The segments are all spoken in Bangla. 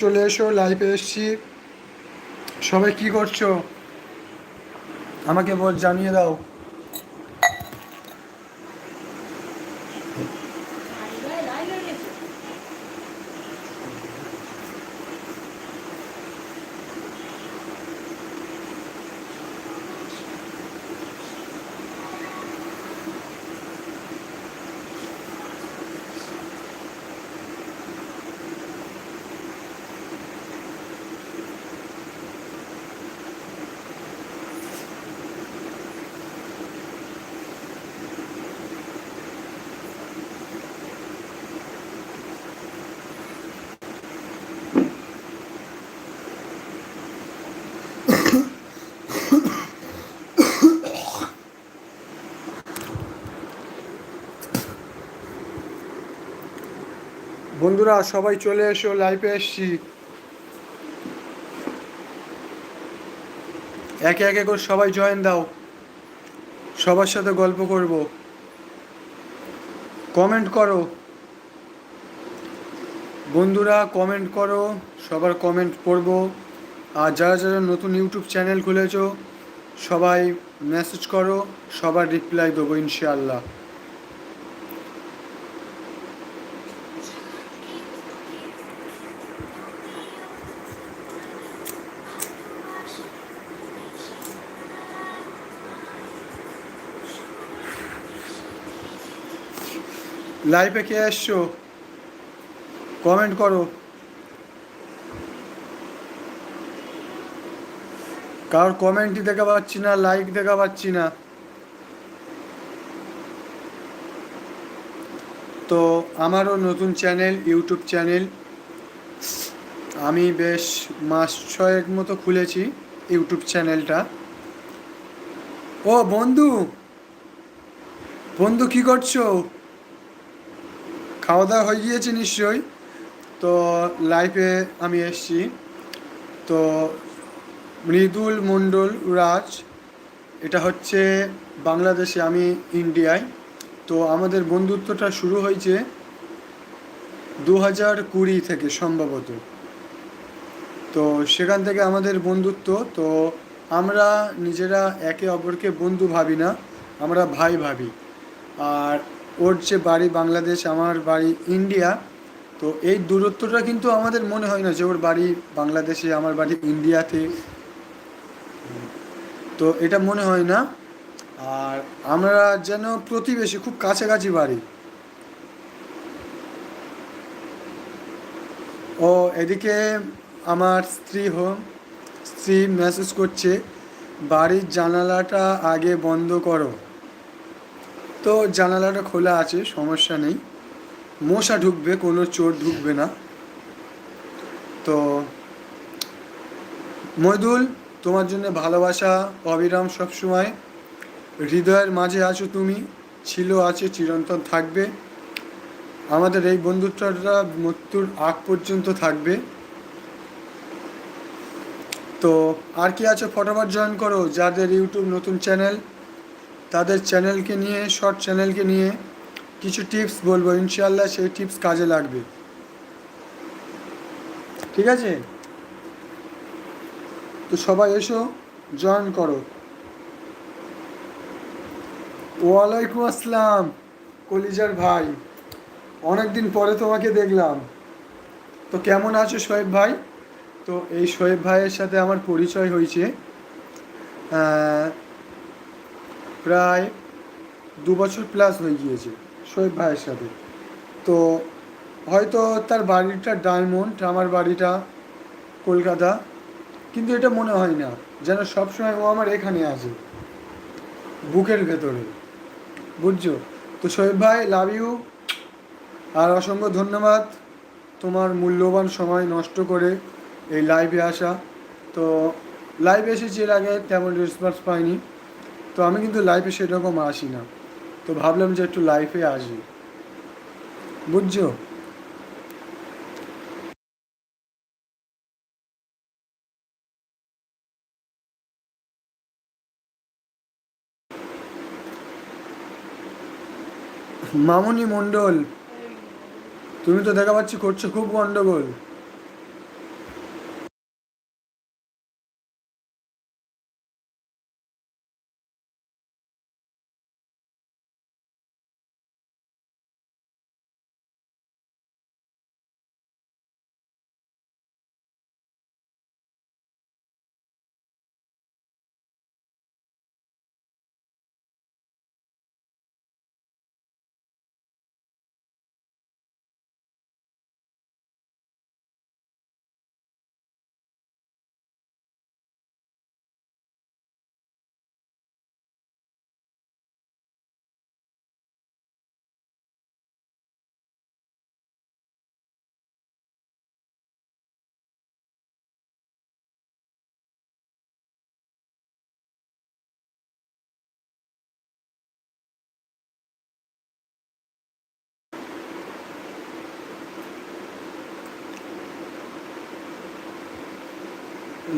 চলে এসো লাইভে এসছি। সবাই কি করছ? আমাকে বল জানিয়ে দাও। বন্ধুরা, সবাই চলে এসো লাইভে এসছি। একে একে করে সবাই জয়েন দাও। সবার সাথে গল্প করব। কমেন্ট করো। বন্ধুরা কমেন্ট করো, সবার কমেন্ট পড়ব। আর যারা যারা নতুন ইউটিউব চ্যানেল খুলেছো, সবাই মেসেজ করো, সবার রিপ্লাই দেবো, ইনশাআল্লাহ। লাইভে কে এসছো? কমেন্ট করো। কারোর কমেন্টই দেখা পাচ্ছি না লাইক দেখা পাচ্ছি না। তো আমারও নতুন চ্যানেল ইউটিউব চ্যানেল আমি বেশ মাস ছয়েক মতো খুলেছি ইউটিউব চ্যানেলটা ও, বন্ধু! বন্ধু, কি করছ? খাওয়া দাওয়া হয়ে গিয়েছে নিশ্চয়ই। তো লাইফে আমি এসছি। তো মৃদুল মণ্ডল রাজ, এটা হচ্ছে বাংলাদেশে, আমি ইন্ডিয়ায়। তো আমাদের বন্ধুত্বটা শুরু হয়েছে দু হাজার কুড়ি থেকে সম্ভবত। তো সেখান থেকে আমাদের বন্ধুত্ব, তো আমরা নিজেরা একে অপরকে বন্ধু ভাবি না, আমরা ভাই ভাবি। আর ওর যে বাড়ি বাংলাদেশ, আমার বাড়ি ইন্ডিয়া, তো এই দূরত্বটা কিন্তু আমাদের মনে হয় না যে ওর বাড়ি বাংলাদেশে, আমার বাড়ি ইন্ডিয়াতে। তো এটা মনে হয় না। আর আমরা যেন প্রতিবেশী, খুব কাছাকাছি বাড়ি। ও, এদিকে আমার স্ত্রী হোম স্ত্রী মেসেজ করছে, বাড়ির জানালাটা আগে বন্ধ করো। তো জানালাটা খোলা আছে, সমস্যা নেই। মশা ঢুকবে, কোনো চোর ঢুকবে না। তো মৈদুল তোমার জন্য ভালোবাসা, অবিরাম সবসময়। হৃদয়ের মাঝে আছো তুমি, ছিল, আছে, চিরন্তন থাকবে। আমাদের এই বন্ধুত্বটা মৃত্যুর আগ পর্যন্ত থাকবে। তো আর কি আছে ফটোফট জয়েন করো, যাদের ইউটিউব নতুন চ্যানেল তাদের চ্যানেলকে নিয়ে শর্ট চ্যানেলকে নিয়ে কিছু টিপস বলব। ইনশাল্লাহ সেই টিপস কাজে লাগবে। ঠিক আছে? তো সবাই এসো জয়েন করো। ওয়ালাইকুম আসসালাম, কলিজার ভাই। অনেকদিন পরে তোমাকে দেখলাম। তো কেমন আছো শোয়েব ভাই? তো এই শোয়েব ভাইয়ের সাথে আমার পরিচয় হয়েছে। প্রায় দু বছর প্লাস হয়ে গিয়েছে শোয়েব ভাইয়ের সাথে। তো হয়তো তার বাড়িটা ডায়মন্ড, আমার বাড়িটা কলকাতা, কিন্তু এটা মনে হয় না যেন সবসময় ও আমার এখানে আছে, বুকের ভেতরে। বুঝছ? তো শোয়েব ভাই লাভ ইউ আর অসংখ্য ধন্যবাদ তোমার মূল্যবান সময় নষ্ট করে এই লাইভে আসা। তো লাইভে এসেছি এর আগে, তেমন রেসপন্স পাইনি। তো আমি কিন্তু লাইফে সেরকম আসি না। তো ভাবলাম যে একটু লাইফে আসি। বুঝছ? মামুনি মণ্ডল, তুমি তো দেখা পাচ্ছি করছ খুব গন্ডগোল।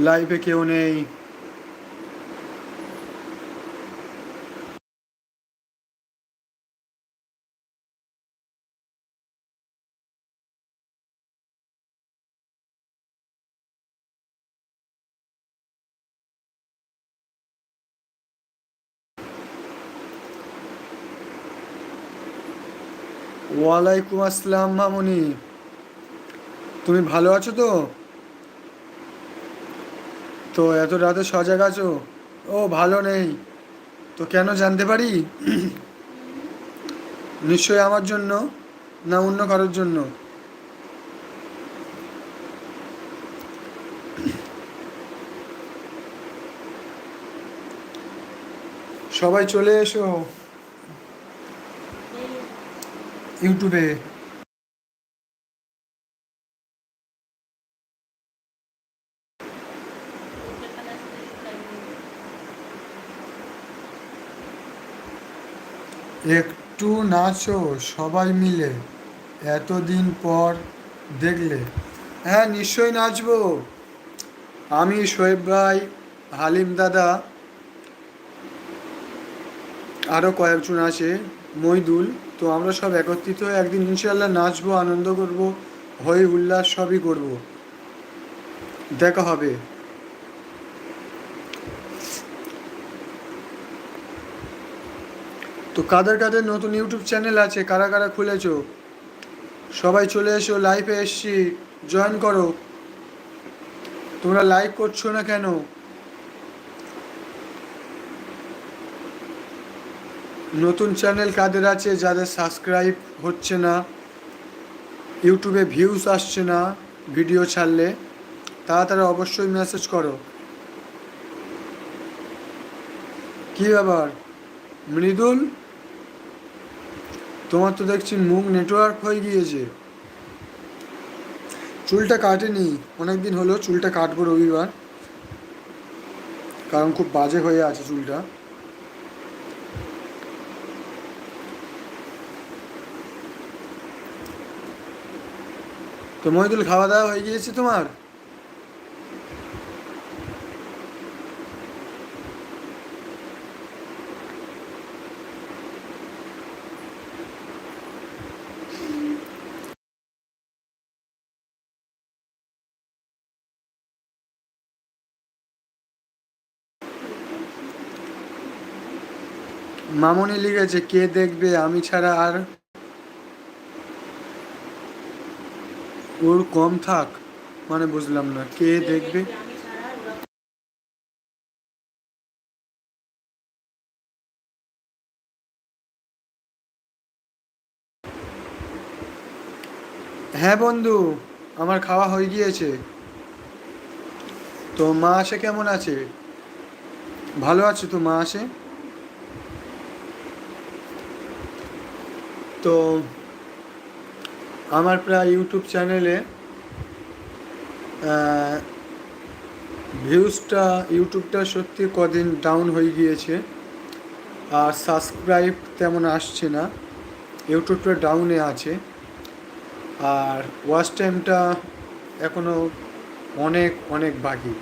লাইভে কেউ নেই। ওয়ালাইকুম আসসালাম মামুনি। তুমি ভালো আছো তো? তো এত রাতে সজাগ আছো? ও, ভালো নেই। তো কেন জানতে পারি? নিশ্চয়ই আমার জন্য না অন্য কারোর জন্য? সবাই চলে এসো। ইউটিউবে। একটু নাচো সবাই মিলে, এতদিন পর দেখলে। হ্যাঁ নিশ্চয়ই নাচবো। আমি শোয়েব ভাই হালিম দাদা আরও কয়েকজন আছে, মইদুল। তো আমরা সব একত্রিত, একদিন ইনশাল্লাহ নাচবো, আনন্দ করব, হই উল্লাস সবই করব। দেখা হবে। তো কাদের কাদের নতুন ইউটিউব চ্যানেল আছে? কারা কারা খুলেছ? সবাই চলে এসো লাইভে এসছি জয়েন করো। তোমরা লাইক করছ না কেন? নতুন চ্যানেল কাদের আছে যাদের সাবস্ক্রাইব হচ্ছে না? ইউটিউবে ভিউজ আসছে না ভিডিও ছাড়লে তারা অবশ্যই মেসেজ করো। কি ব্যাপার? মৃদুল? তোমার তো দেখছি মুখ নেটওয়ার্ক হয়ে গিয়েছে। চুলটা কাটেনি, অনেকদিন হলো চুলটা কাটবো রবিবার। কারণ খুব বাজে হয়ে আছে চুলটা। তো মহিদুল, খাওয়া দাওয়া হয়ে গিয়েছে তোমার? মামনি লিখেছে কে দেখবে? আমি ছাড়া আর ওর কম থাক। মানে বুঝলাম না কে দেখবে? হ্যাঁ বন্ধু আমার খাওয়া হয়ে গিয়েছে। তো মা আসে কেমন আছে? ভালো আছে তো মা আসে? তো আমার প্রায় ইউটিউব চ্যানেলে ভিউজটা ইউটিউবটা সত্যি কদিন ডাউন হয়ে গিয়েছে। আর সাবস্ক্রাইব তেমন আসছে না। ইউটিউবটা ডাউনে আছে। আর ওয়াচ টাইমটা এখনও অনেক অনেক বাকি।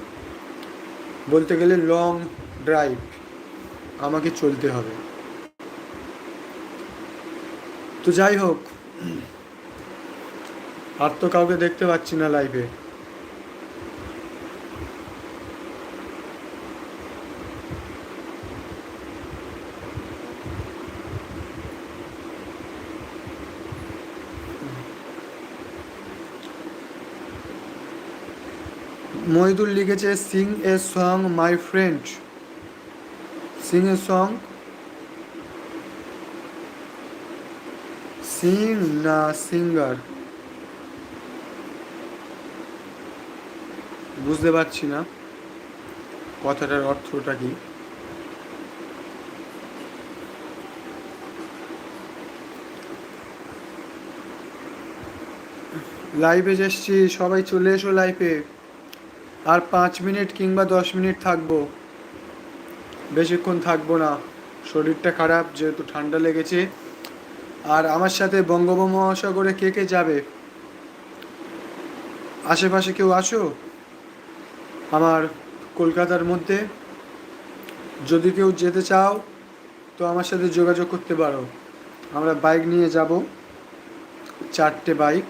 বলতে গেলে লং ড্রাইভ আমাকে চলতে হবে। তো যাই হোক, আর তো কাউকে দেখতে পাচ্ছি না লাইভে মহিদুল লিখেছে, sing a song my friend sing a song sing না সিঙ্গার বুঝতে পারছি না। কথাটার অর্থটা কি? লাইভে এসছি, সবাই চলে এসো লাইভে আর পাঁচ মিনিট কিংবা দশ মিনিট থাকব। বেশিক্ষণ থাকব না। শরীরটা খারাপ, যেহেতু ঠান্ডা লেগেছে। আর আমার সাথে বঙ্গোপমহাসাগরে কে কে যাবে? আশেপাশে কেউ আসো আমার কলকাতার মধ্যে যদি কেউ যেতে চাও, তো আমার সাথে যোগাযোগ করতে পারো। আমরা বাইক নিয়ে যাব। চারটে বাইক।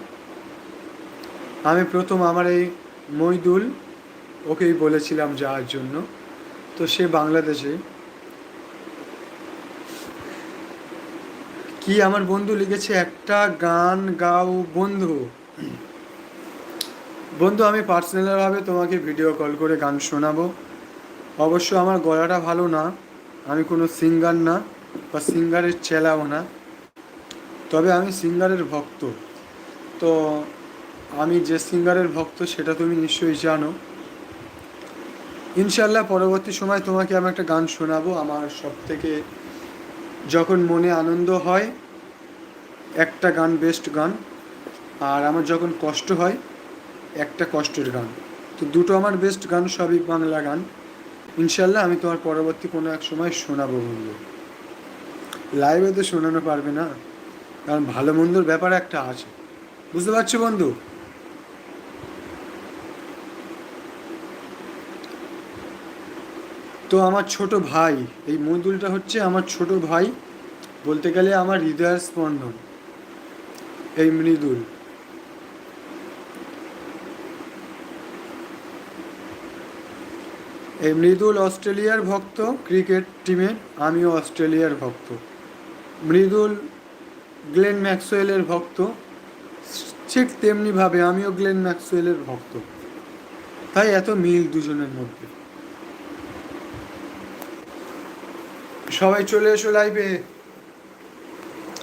আমি প্রথম আমার এই মইদুল, ওকেই বলেছিলাম যাওয়ার জন্য। তো সে বাংলাদেশে। কি আমার বন্ধু লিখেছে একটা গান গাও বন্ধু? বন্ধু, আমি পার্সোনালভাবে তোমাকে ভিডিও কল করে গান শোনাবো। অবশ্য আমার গলাটা ভালো না, আমি কোনো সিঙ্গার না বা সিঙ্গারের চেলাও না। তবে আমি সিঙ্গারের ভক্ত। তো আমি যে সিঙ্গারের ভক্ত, সেটা তুমি নিশ্চয়ই জানো। ইনশাল্লাহ পরবর্তী সময় তোমাকে আমি একটা গান শোনাবো। আমার সব থেকে যখন মনে আনন্দ হয় একটা গান বেস্ট গান, আর আমার যখন কষ্ট হয়, একটা কষ্টের গান। তো দুটো আমার বেস্ট গান, সবই বাংলা গান। ইনশাল্লাহ আমি তোমার পরবর্তী কোনো এক সময় শোনাবো বন্ধু। লাইভে তো শোনানো পারবে না, কারণ ভালো মন্দর ব্যাপার একটা আছে। বুঝতে পারছ বন্ধু? তো আমার ছোট ভাই, এই মইদুলটা হচ্ছে আমার ছোট ভাই, বলতে গেলে আমার হৃদয়ের স্পন্দন। এই মৃদুল। এই মৃদুল অস্ট্রেলিয়ার ভক্ত, ক্রিকেট টিমের আমিও অস্ট্রেলিয়ার ভক্ত। মৃদুল গ্লেন ম্যাক্সওয়েলের ভক্ত। ঠিক তেমনিভাবে আমিও গ্লেন ম্যাক্সওয়েলের ভক্ত। তাই এত মিল দুজনের মধ্যে। সবাই চলে এসো লাইভে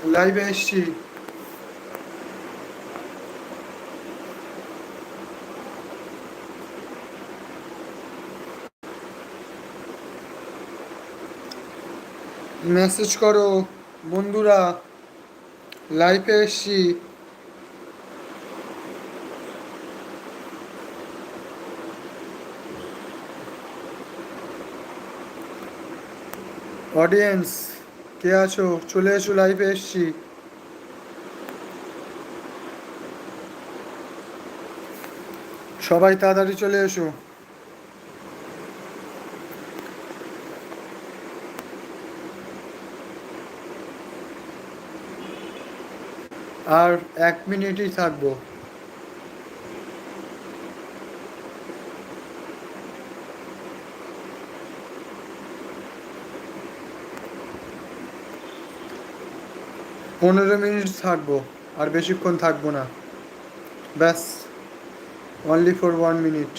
লাইভে এসছি। মেসেজ করো, বন্ধুরা লাইভে এসছি। অডিয়েন্স কে আছো? চলে এসো লাইভে এসছি। সবাই তাড়াতাড়ি চলে এসো। আর এক মিনিটই থাকব। পনেরো মিনিট থাকব, আর বেশিক্ষণ থাকব না। ব্যাস অনলি ফর ওয়ান মিনিট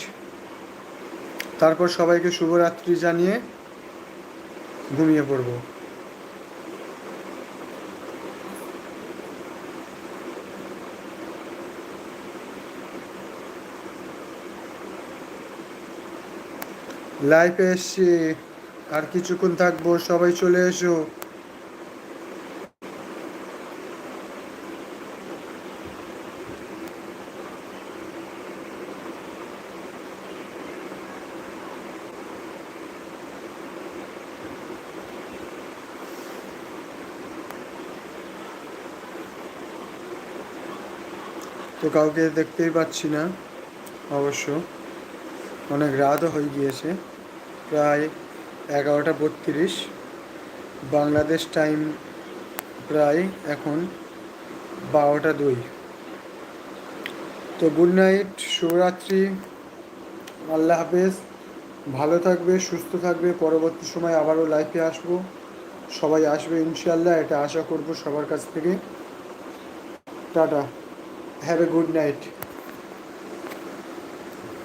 তারপর সবাইকে শুভরাত্রি জানিয়ে ঘুমিয়ে পড়ব। লাইফে এসছি আর কিছুক্ষণ থাকব সবাই চলে এসো। তো কাউকে দেখতেই পাচ্ছি না অবশ্য। অনেক রাতও হয়ে গিয়েছে। প্রায় এগারোটা বত্রিশ। বাংলাদেশ টাইম প্রায় এখন বারোটা দুই। তো গুড নাইট শুভরাত্রি। আল্লাহ হাফেজ। ভালো থাকবে, সুস্থ থাকবে। পরবর্তী সময় আবারও লাইফে আসব। সবাই আসবে ইনশাল্লাহ এটা আশা করব সবার কাছ থেকে। Tata. Have a good night